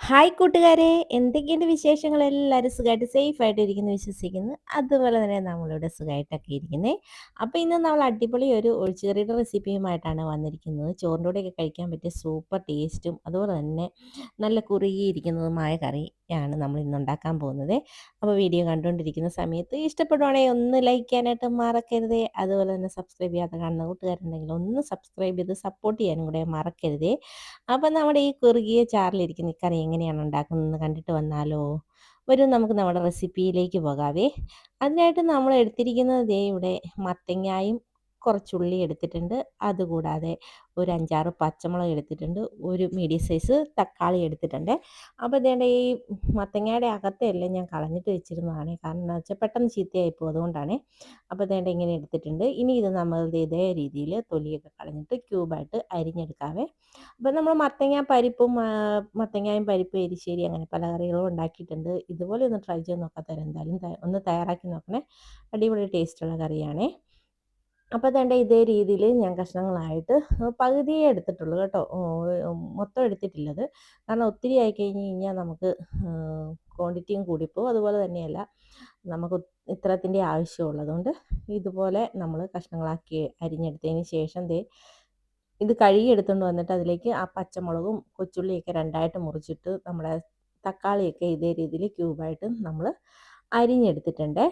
Hi കൂട്ടുകാരെ. എന്തൊക്കെയുണ്ട് വിശേഷങ്ങൾ എല്ലാവരും സുഖമായിട്ട് സേഫ് ആയിട്ട് ഇരിക്കുന്നു വിശ്വസിക്കുന്നു. അതുപോലെ തന്നെ നമ്മളിവിടെ സുഖമായിട്ടൊക്കെ ഇരിക്കുന്നത് അപ്പോൾ ഇന്ന് നമ്മൾ അടിപൊളി ഒരു ഒഴിച്ചുകറിയുടെ റെസിപ്പിയുമായിട്ടാണ് വന്നിരിക്കുന്നത്. ചോറിന്റെ കൂടെയൊക്കെ കഴിക്കാൻ പറ്റിയ സൂപ്പർ ടേസ്റ്റും അതുപോലെ തന്നെ നല്ല കുറുകിയിരിക്കുന്നതുമായ കറിയാണ് നമ്മൾ ഇന്ന് ഉണ്ടാക്കാൻ പോകുന്നത്. അപ്പോൾ വീഡിയോ കണ്ടുകൊണ്ടിരിക്കുന്ന സമയത്ത് ഇഷ്ടപ്പെടുവാണെങ്കിൽ ഒന്ന് ലൈക്ക് ചെയ്യാനായിട്ട് മറക്കരുതേ. അതുപോലെ തന്നെ സബ്സ്ക്രൈബ് ചെയ്യാത്ത കാണുന്ന കൂട്ടുകാരുണ്ടെങ്കിൽ ഒന്ന് സബ്സ്ക്രൈബ് ചെയ്ത് സപ്പോർട്ട് ചെയ്യാനും കൂടെ മറക്കരുതേ. അപ്പോൾ നമ്മുടെ ഈ കുറുകിയ ചാറിലിരിക്കുന്ന കറി എങ്ങനെയാണ് ഉണ്ടാക്കുന്നതെന്ന് കണ്ടിട്ട് വന്നാലോ? വരും നമുക്ക് നമ്മുടെ റെസിപ്പിയിലേക്ക് പോകാവേ. അതിനായിട്ട് നമ്മൾ എടുത്തിരിക്കുന്നത് ദേ ഇവിടെ മത്തങ്ങായും കുറച്ചുള്ളി എടുത്തിട്ടുണ്ട്. അതുകൂടാതെ ഒരു അഞ്ചാറ് പച്ചമുളക് എടുത്തിട്ടുണ്ട്. ഒരു മീഡിയം സൈസ് തക്കാളി എടുത്തിട്ടുണ്ട്. അപ്പോൾ ഇതേണ്ട ഈ മത്തങ്ങയുടെ അകത്തെല്ലാം ഞാൻ കളഞ്ഞിട്ട് വെച്ചിരുന്നതാണ്. കാരണം എന്താ വെച്ചാൽ പെട്ടെന്ന് ചീത്തയായിപ്പോൾ അതുകൊണ്ടാണ് അപ്പോൾ ഇതേണ്ട ഇങ്ങനെ എടുത്തിട്ടുണ്ട്. ഇനി ഇത് നമ്മൾ ഇതേ രീതിയിൽ തൊലിയൊക്കെ കളഞ്ഞിട്ട് ക്യൂബായിട്ട് അരിഞ്ഞെടുക്കാവേ. അപ്പോൾ നമ്മൾ മത്തങ്ങ പരിപ്പും മത്തങ്ങയും പരിപ്പും എരിശ്ശേരി അങ്ങനെ പല കറികളും ഉണ്ടാക്കിയിട്ടുണ്ട്. ഇതുപോലെ ഒന്ന് ട്രൈ ചെയ്ത് നോക്കാത്തവരെന്തായാലും ഒന്ന് തയ്യാറാക്കി നോക്കണേ. അടിപൊളി ടേസ്റ്റുള്ള കറിയാണേ. അപ്പോൾ തേണ്ട ഇതേ രീതിയിൽ ഞാൻ കഷ്ണങ്ങളായിട്ട് പകുതിയേ എടുത്തിട്ടുള്ളൂ കേട്ടോ. മൊത്തം എടുത്തിട്ടില്ലത്. കാരണം ഒത്തിരി ആയി കഴിഞ്ഞ് കഴിഞ്ഞാൽ നമുക്ക് ക്വാണ്ടിറ്റിയും കൂടിപ്പോവും. അതുപോലെ തന്നെയല്ല നമുക്ക് ഇത്രത്തിന്റെ ആവശ്യമുള്ളതുകൊണ്ട് ഇതുപോലെ നമ്മൾ കഷ്ണങ്ങളാക്കി അരിഞ്ഞെടുത്തതിന് ശേഷം ദേ ഇത് കഴുകി എടുത്തുകൊണ്ട് വന്നിട്ട് അതിലേക്ക് ആ പച്ചമുളകും കൊച്ചുള്ളിയൊക്കെ രണ്ടായിട്ട് മുറിച്ചിട്ട് നമ്മുടെ തക്കാളിയൊക്കെ ഇതേ രീതിയിൽ ക്യൂബായിട്ട് നമ്മൾ അരിഞ്ഞെടുത്തിട്ടുണ്ട്.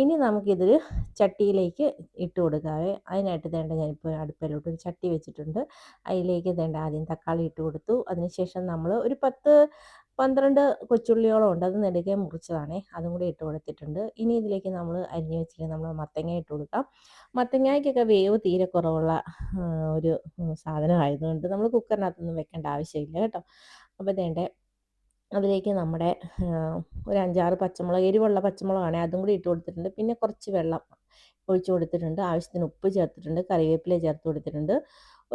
ഇനി നമുക്കിതൊരു ചട്ടിയിലേക്ക് ഇട്ട് കൊടുക്കാവേ. അതിനായിട്ട് തേണ്ട ഞാനിപ്പോൾ അടുപ്പിലോട്ട് ഒരു ചട്ടി വെച്ചിട്ടുണ്ട്. അതിലേക്ക് തേണ്ട ആദ്യം തക്കാളി ഇട്ട് കൊടുത്തു. അതിനുശേഷം നമ്മൾ ഒരു പത്ത് പന്ത്രണ്ട് കൊച്ചുള്ളിയോളം ഉണ്ട്. അത് നെടുകെ മുറിച്ചതാണേ. അതും കൂടി ഇട്ട് കൊടുത്തിട്ടുണ്ട്. ഇനി ഇതിലേക്ക് നമ്മൾ അരിഞ്ഞു വെച്ചിട്ട് നമ്മൾ മത്തങ്ങ ഇട്ട് കൊടുക്കാം. മത്തങ്ങയ്ക്കൊക്കെ വേവ് തീരെ കുറവുള്ള ഒരു സാധനമായതുകൊണ്ട് നമ്മൾ കുക്കറിനകത്തൊന്നും വെക്കേണ്ട ആവശ്യമില്ല കേട്ടോ. അപ്പോൾ വേണ്ട അതിലേക്ക് നമ്മുടെ ഒരു അഞ്ചാറ് പച്ചമുളക് എരിവുള്ള പച്ചമുളകാണ് അതും കൂടി ഇട്ട് കൊടുത്തിട്ടുണ്ട്. പിന്നെ കുറച്ച് വെള്ളം ഒഴിച്ചു കൊടുത്തിട്ടുണ്ട്. ആവശ്യത്തിന് ഉപ്പ് ചേർത്തിട്ടുണ്ട്. കറിവേപ്പില ചേർത്ത് കൊടുത്തിട്ടുണ്ട്.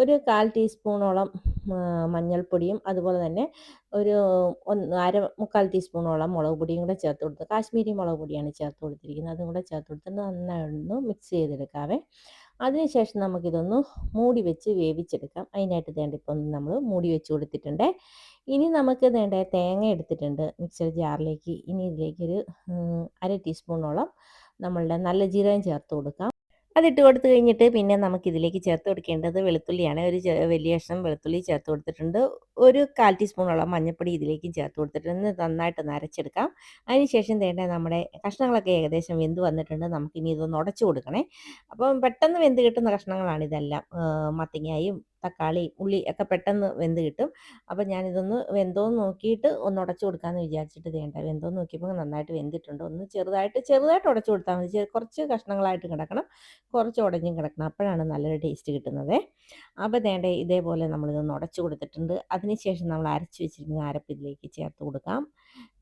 ഒരു കാൽ ടീസ്പൂണോളം മഞ്ഞൾപ്പൊടിയും അതുപോലെ തന്നെ ഒരു ഒന്ന് അര മുക്കാൽ ടീസ്പൂണോളം മുളക് പൊടിയും കൂടെ ചേർത്ത് കൊടുത്ത് കാശ്മീരി മുളക് പൊടിയാണ് ചേർത്ത് കൊടുത്തിരിക്കുന്നത്. അതും കൂടെ ചേർത്ത് കൊടുത്തിട്ട് നന്നായി ഒന്ന് മിക്സ് ചെയ്തെടുക്കാവേ. അതിനുശേഷം നമുക്കിതൊന്ന് മൂടി വെച്ച് വേവിച്ചെടുക്കാം. അതിനായിട്ട് വേണ്ട ഇപ്പം നമ്മൾ മൂടി വെച്ച് കൊടുത്തിട്ടുണ്ട്. ഇനി നമുക്ക് തേണ്ട തേങ്ങ എടുത്തിട്ടുണ്ട്. മിക്സർ ജാറിലേക്ക് ഇനി ഇതിലേക്കൊരു അര ടീസ്പൂണോളം നമ്മളുടെ നല്ല ജീരകം ചേർത്ത് കൊടുക്കാം. അതിട്ട് കൊടുത്തു കഴിഞ്ഞിട്ട് പിന്നെ നമുക്ക് ഇതിലേക്ക് ചേർത്ത് കൊടുക്കേണ്ടത് വെളുത്തുള്ളിയാണ്. ഒരു വലിയ കഷ്ണം വെളുത്തുള്ളി ചേർത്ത് കൊടുത്തിട്ടുണ്ട്. ഒരു കാൽ ടീസ്പൂണോളം മഞ്ഞൾപ്പൊടി ഇതിലേക്കും ചേർത്ത് കൊടുത്തിട്ടുണ്ട്. നന്നായിട്ട് അരച്ചെടുക്കാം. അതിനുശേഷം തേണ്ട നമ്മുടെ കഷ്ണങ്ങളൊക്കെ ഏകദേശം വെന്ത് വന്നിട്ടുണ്ട്. നമുക്കിനി ഇതൊന്ന് ഉടച്ചു കൊടുക്കണേ. അപ്പം പെട്ടെന്ന് വെന്ത് കിട്ടുന്ന കഷ്ണങ്ങളാണ് ഇതെല്ലാം. മത്തങ്ങായും തക്കാളി ഉള്ളി ഒക്കെ പെട്ടെന്ന് വെന്ത് കിട്ടും. അപ്പോൾ ഞാനിതൊന്ന് വെന്തോന്ന് നോക്കിയിട്ട് ഒന്ന് ഉടച്ചു കൊടുക്കാമെന്ന് വിചാരിച്ചിട്ട് വേണ്ട വെന്തോന്ന് നോക്കിയപ്പോൾ നന്നായിട്ട് വെന്തിട്ടുണ്ട്. ഒന്ന് ചെറുതായിട്ട് ചെറുതായിട്ട് ഉടച്ചു കൊടുത്താൽ മതി. കുറച്ച് കഷ്ണങ്ങളായിട്ട് കിടക്കണം. കുറച്ച് ഉടഞ്ഞും കിടക്കണം. അപ്പോഴാണ് നല്ലൊരു ടേസ്റ്റ് കിട്ടുന്നത്. അപ്പോൾ വേണ്ട ഇതേപോലെ നമ്മളിതൊന്ന് ഉടച്ചു കൊടുത്തിട്ടുണ്ട്. അതിനുശേഷം നമ്മൾ അരച്ച് വെച്ചിരിക്കുന്ന അരപ്പ് ഇതിലേക്ക് ചേർത്ത് കൊടുക്കാം.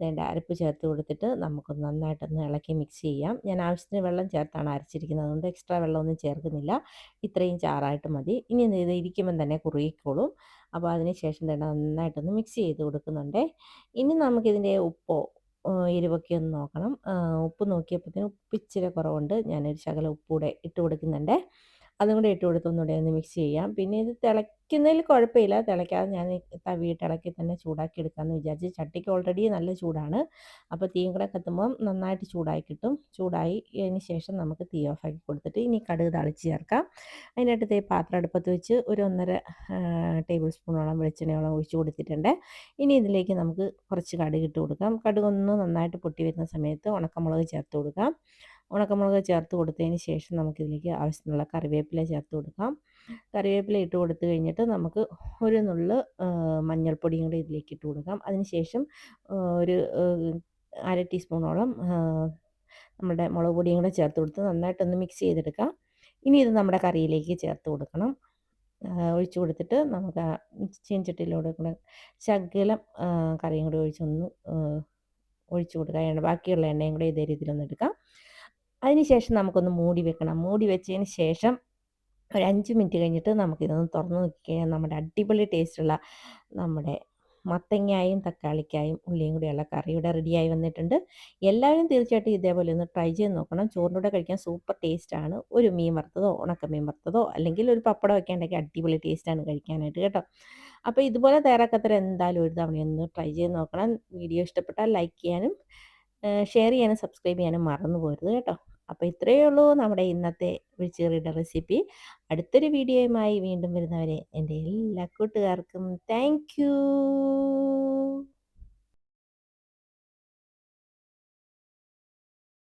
വേണ്ട അരപ്പ് ചേർത്ത് കൊടുത്തിട്ട് നമുക്ക് നന്നായിട്ടൊന്ന് ഇളക്കി മിക്സ് ചെയ്യാം. ഞാൻ ആവശ്യത്തിന് വെള്ളം ചേർത്താണ് അരച്ചിരിക്കുന്നത്. അതുകൊണ്ട് എക്സ്ട്രാ വെള്ളമൊന്നും ചേർക്കുന്നില്ല. ഇത്രയും ചാറായിട്ട് മതി. ഇനി ഇത് ഇരിക്കുമ്പം തന്നെ കുറുകിക്കോളും. അപ്പോൾ അതിന് ശേഷം തന്നെ നന്നായിട്ടൊന്ന് മിക്സ് ചെയ്ത് കൊടുക്കുന്നുണ്ട്. ഇനി നമുക്കിതിന്റെ ഉപ്പോ എരിവൊക്കെ ഒന്ന് നോക്കണം. ഉപ്പ് നോക്കിയപ്പോഴത്തേനും ഉപ്പ് ഇച്ചിരി കുറവുണ്ട്. ഞാനൊരു ശകലം ഉപ്പൂടെ ഇട്ട് കൊടുക്കുന്നുണ്ട്. അതും കൂടെ ഇട്ട് കൊടുത്ത് ഒന്നുകൂടെ ഒന്ന് മിക്സ് ചെയ്യാം. പിന്നെ ഇത് തിളയ്ക്കുന്നതിൽ കുഴപ്പമില്ല. തിളയ്ക്കാതെ ഞാൻ തവി ഇളക്കി തന്നെ ചൂടാക്കി എടുക്കാമെന്ന് വിചാരിച്ച് ചട്ടിക്ക് ഓൾറെഡി നല്ല ചൂടാണ്. അപ്പോൾ തീയും കൂടെ കത്തുമ്പം നന്നായിട്ട് ചൂടായി കിട്ടും. ചൂടായി അതിന് ശേഷം നമുക്ക് തീ ഓഫാക്കി കൊടുത്തിട്ട് ഇനി കടുക് തളിച്ച് ചേർക്കാം. അതിനായിട്ട് തേ പാത്രം അടുപ്പത്ത് വെച്ച് ഒരു ഒന്നര ടേബിൾ സ്പൂണോളം വെളിച്ചെണ്ണയോളം ഒഴിച്ച് കൊടുത്തിട്ടുണ്ട്. ഇനി ഇതിലേക്ക് നമുക്ക് കുറച്ച് കടുക് ഇട്ട് കൊടുക്കാം. കടുക് ഒന്ന് നന്നായിട്ട് പൊട്ടി വരുന്ന സമയത്ത് ഉണക്കമുളക് ചേർത്ത് കൊടുക്കാം. ഉണക്കമുളക് ചേർത്ത് കൊടുത്തതിന് ശേഷം നമുക്കിതിലേക്ക് ആവശ്യത്തിനുള്ള കറിവേപ്പില ചേർത്ത് കൊടുക്കാം. കറിവേപ്പില ഇട്ട് കൊടുത്തു കഴിഞ്ഞിട്ട് നമുക്ക് ഒരു നുള്ള് മഞ്ഞൾപ്പൊടിയും കൂടി ഇതിലേക്ക് ഇട്ട് കൊടുക്കാം. അതിനുശേഷം ഒരു അര ടീസ്പൂണോളം നമ്മുടെ മുളക് പൊടിയും കൂടെ ചേർത്ത് കൊടുത്ത് നന്നായിട്ടൊന്ന് മിക്സ് ചെയ്തെടുക്കാം. ഇനി ഇത് നമ്മുടെ കറിയിലേക്ക് ചേർത്ത് കൊടുക്കണം. ഒഴിച്ചു കൊടുത്തിട്ട് നമുക്ക് ചീൻചട്ടിയിലൂടെ കൂടെ ശകലം കറിയും കൂടി ഒഴിച്ചൊന്ന് ഒഴിച്ച് കൊടുക്കുക ബാക്കിയുള്ള എണ്ണയും കൂടെ ഇതേ രീതിയിലൊന്ന് എടുക്കാം. അതിനുശേഷം നമുക്കൊന്ന് മൂടി വെക്കണം. മൂടി വെച്ചതിന് ശേഷം ഒരു അഞ്ച് മിനിറ്റ് കഴിഞ്ഞിട്ട് നമുക്കിതൊന്ന് തുറന്ന് നോക്കിക്കഴിഞ്ഞാൽ നമ്മുടെ അടിപൊളി ടേസ്റ്റുള്ള നമ്മുടെ മത്തങ്ങായും തക്കാളിക്കായും ഉള്ളിയും കൂടിയുള്ള കറി ഇവിടെ റെഡിയായി വന്നിട്ടുണ്ട്. എല്ലാവരും തീർച്ചയായിട്ടും ഇതേപോലെ ഒന്ന് ട്രൈ ചെയ്ത് നോക്കണം. ചോറിന്റെ കഴിക്കാൻ സൂപ്പർ ടേസ്റ്റാണ് ഒരു മീൻ വറുത്തതോ ഉണക്ക മീൻ വറുത്തതോ അല്ലെങ്കിൽ ഒരു പപ്പടം ഒക്കെ ഉണ്ടെങ്കിൽ അടിപൊളി ടേസ്റ്റാണ് കഴിക്കാനായിട്ട് കേട്ടോ. അപ്പോൾ ഇതുപോലെ തയ്യാറാക്കത്തരം എന്തായാലും ഒരു ഒന്ന് ട്രൈ ചെയ്ത് നോക്കണം. വീഡിയോ ഇഷ്ടപ്പെട്ടാൽ ലൈക്ക് ചെയ്യാനും ഷെയർ ചെയ്യാനും സബ്സ്ക്രൈബ് ചെയ്യാനും മറന്നു പോരുത് കേട്ടോ. അപ്പോൾ ഇത്രയേ ഉള്ളൂ നമ്മുടെ ഇന്നത്തെ വിളിച്ചുകറിയുടെ റെസിപ്പി. അടുത്തൊരു വീഡിയോയുമായി വീണ്ടും വരുന്നവരെ എന്റെ എല്ലാ കൂട്ടുകാർക്കും താങ്ക്